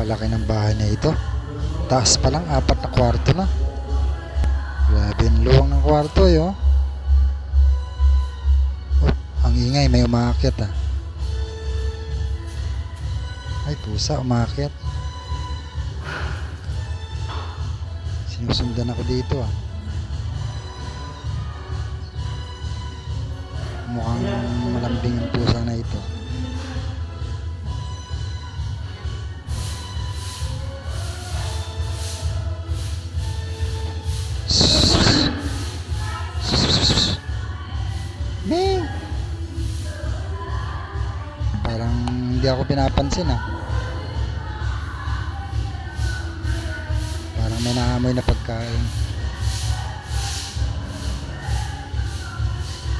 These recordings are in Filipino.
Napakalaki ng bahay na ito. Taas pa lang, apat na kwarto na. Grabe ang luwang ng kwarto eh, oh. Oh, ang ingay, may umakyat ah. Ay, pusa, umakyat. Sinusundan ako dito ah. Mukhang malambing ang pusa na ito. Bing! Parang hindi ako pinapansin ah. Parang may naamoy na pagkain.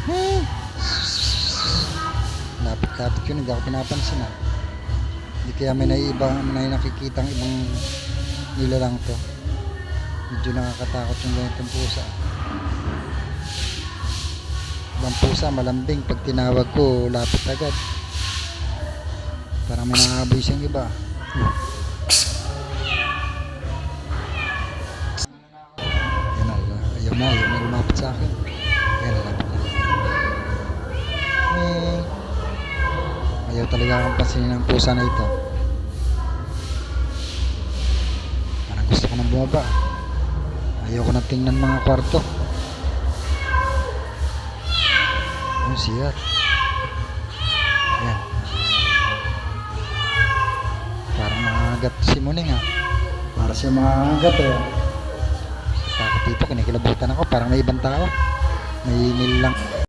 Hmm. Lapit-lapit yun, hindi ako pinapansin ah. Hindi kaya may naiiba, may nakikitang ibang nilalang to. Medyo nakakatakot yung ganitong pusa. Ibang pusa, malambing. Pag tinawag ko, lapit agad. Parang may nangaboy siyang iba. Yan na, ayaw na, ayaw na lumapit sa akin. Yan na, lapit. Eh, ayaw talaga akong pansinin ng pusa na ito. Parang gusto ko nang bumaba. Ayaw ko nang tingnan mga kwarto. Ano siya? Yan. Parang nangagat si Muning ah. Para siya mangagat eh. Takot dito, kinikilabutan ako. Parang may ibang tao. May nilang